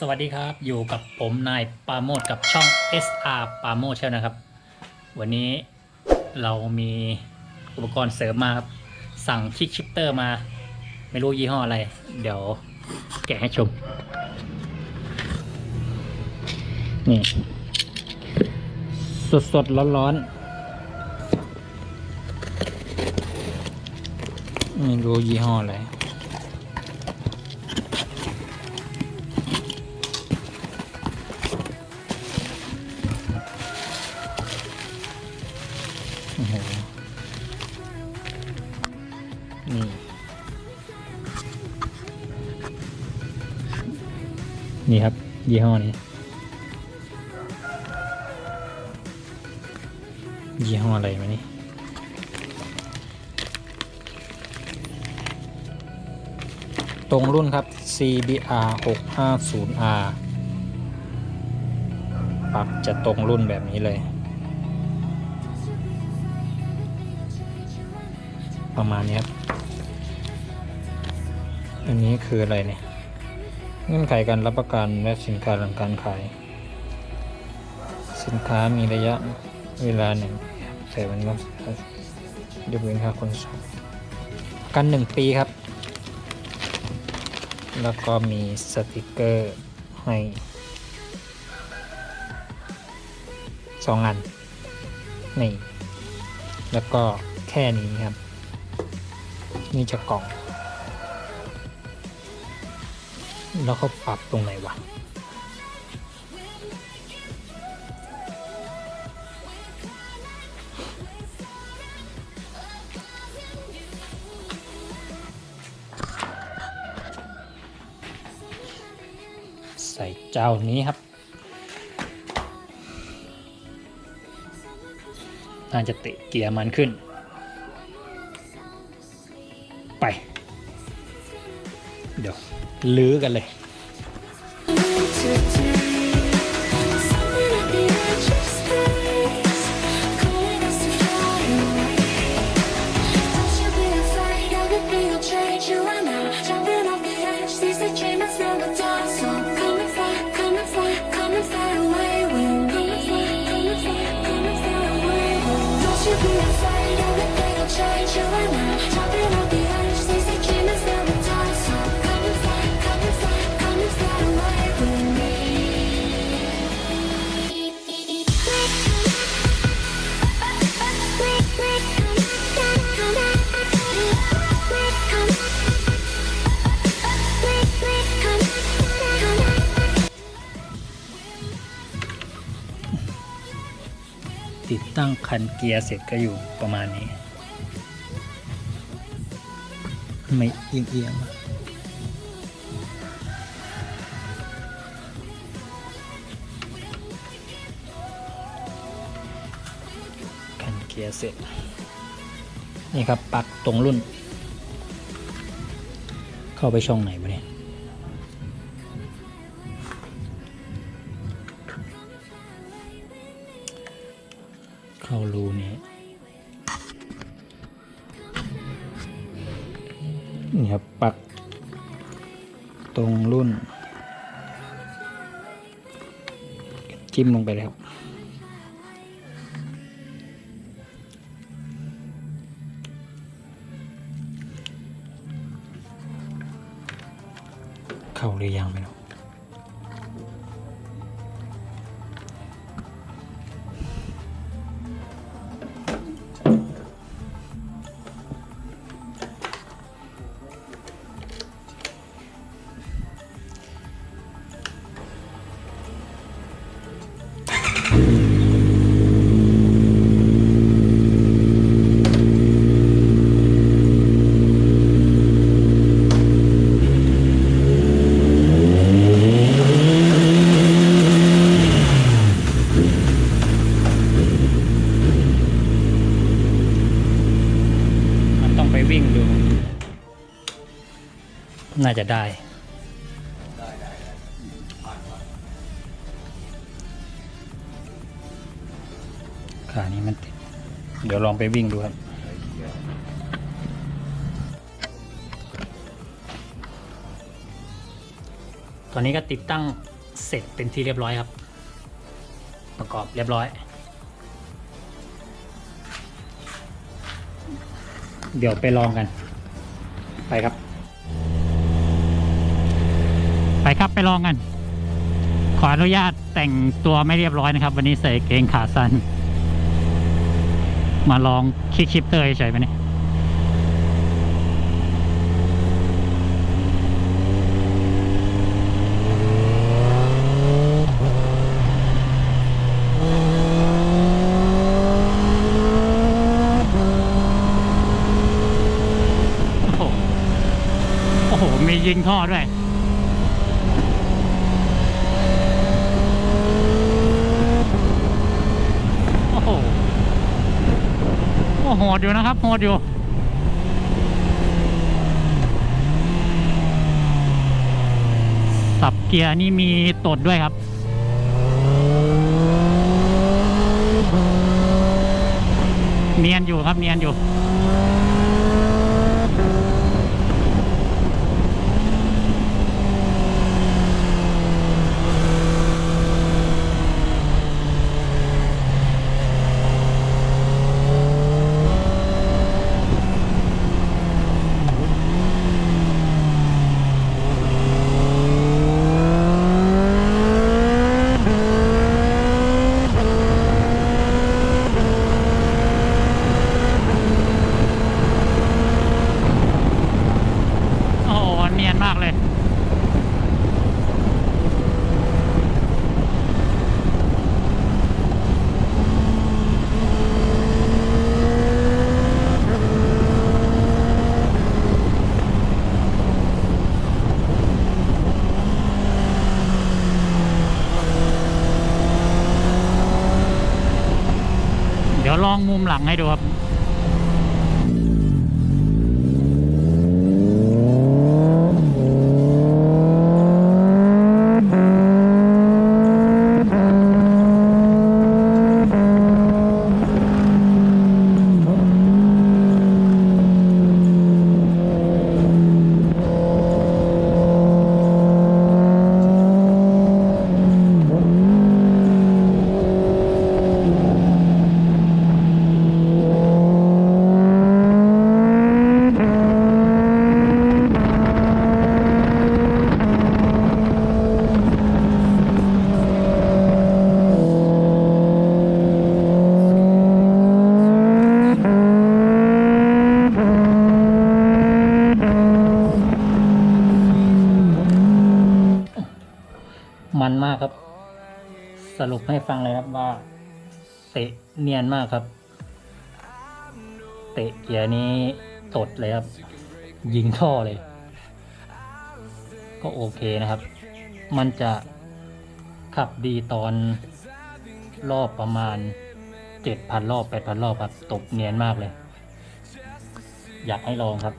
สวัสดีครับ อยู่กับผมนายปาโมดกับช่อง SR ปาโมดเช่นะครับ วันนี้เรามีอุปกรณ์เสริมมาครับสั่งคิกชิปเตอร์มา ไม่รู้ยี่ห้ออะไร เดี๋ยวแกะให้ชม นี่ สดสดร้อนร้อนไม่รู้ยี่ห้ออะไร นี่ครับ ยี่ห้อนี้ ยี่ห้ออะไรมานี่ตรงรุ่นครับ CBR 650R ปรับจะตรงรุ่นแบบนี้เลย ประมาณนี้ครับ อันนี้คืออะไรเนี่ย เงื่อนไขการรับประกันและสินค้าหลังการขาย สินค้ามีระยะเวลาหนึ่งแต่มันก็ยกเว้นค่าขนส่งกันหนึ่งปีครับ แล้วก็มีสติกเกอร์ให้สองอันนี่แล้วก็แค่นี้ครับ นี่จะกล่อง แล้วเขาปรับตรงไหนวะใส่เจ้านี้ครับ น่าจะเตะเกียร์มันขึ้น ไป เดี๋ยว ลื้อกันเลย ติดตั้งคันเกียร์เสร็จก็อยู่ประมาณนี้ ไม่เอียงเอียงๆคันเกียร์เสร็จ นี่ครับปักตรงรุ่น เข้าไปช่องไหนวะเนี่ย นี่ครับปักตรงรุ่น จิ้มลงไปเลยครับเข้าหรือยังไม่รู้ วิ่งดู น่าจะได้ ขานี้มันติด เดี๋ยวลองไปวิ่งดูครับตอนนี้ก็ติดตั้งเสร็จเป็นที่เรียบร้อยครับ ประกอบเรียบร้อย เดี๋ยวไปลองกัน ไปครับ ไปครับไปลองกัน ขออนุญาตแต่งตัวไม่เรียบร้อยนะครับ วันนี้ใส่เกงขาสั้นมาลองคลิกชิปเตยเฉยไปนี่โอ้โหโอ้โห มี ยิงท่อด้วยโอ้โหโอ้โหดอยู่นะครับโหดอยู่สับเกียร์นี่มีตดด้วยครับเนียนอยู่ครับเนียนอยู่ ดี๋ยวลองมุมหลังให้ดูครับ สรุปให้ฟังเลยครับว่าเตะเนียนมากครับ เตะเกียร์นี้ตดเลยครับ ยิงท่อเลย ก็โอเคนะครับ มันจะขับดีตอนรอบประมาณเจ็ดพันรอบแปดพันรอบครับตบเนียนมากเลย อยากให้ลองครับ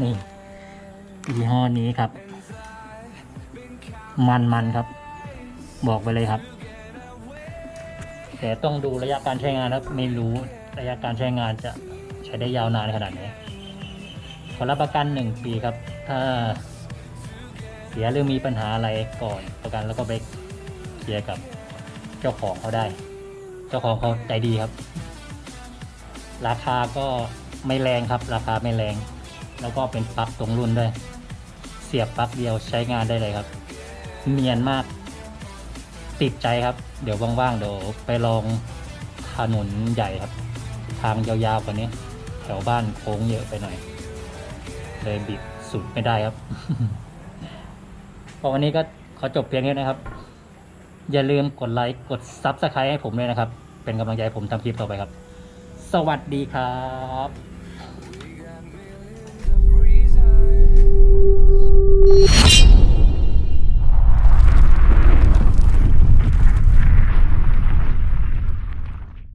นี่ยี่ห้อนี้ครับ มันมันครับ บอกไปเลยครับ แต่ต้องดูระยะการใช้งานครับไม่รู้ระยะการใช้งานจะใช้ได้ยาวนานขนาดไหนขอรับประกันหนึ่งปีครับ ถ้าเสียหรือมีปัญหาอะไรก่อนประกันแล้วก็ไปเคลียร์กับเจ้าของเขาได้ เจ้าของเขาใจดีครับ ราคาก็ไม่แรงครับ ราคาไม่แรง แล้วก็เป็นปลั๊กตรงรุ่นด้วย เสียบปลั๊กเดียวใช้งานได้เลยครับ เนียนมาก ติดใจครับ เดี๋ยวว่างๆเดี๋ยวไปลองถนนใหญ่ครับ ทางยาวๆกว่านี้ แถวบ้านโค้งเยอะไปหน่อย เลยบิดสุดไม่ได้ครับพอวันนี้ก็ขอจบเพียงแค่นี้นะครับ อย่าลืมกดไลค์กดซับสไครต์ให้ผมด้วยนะครับ เป็นกำลังใจให้ผมทำคลิปต่อไปครับ สวัสดีครับ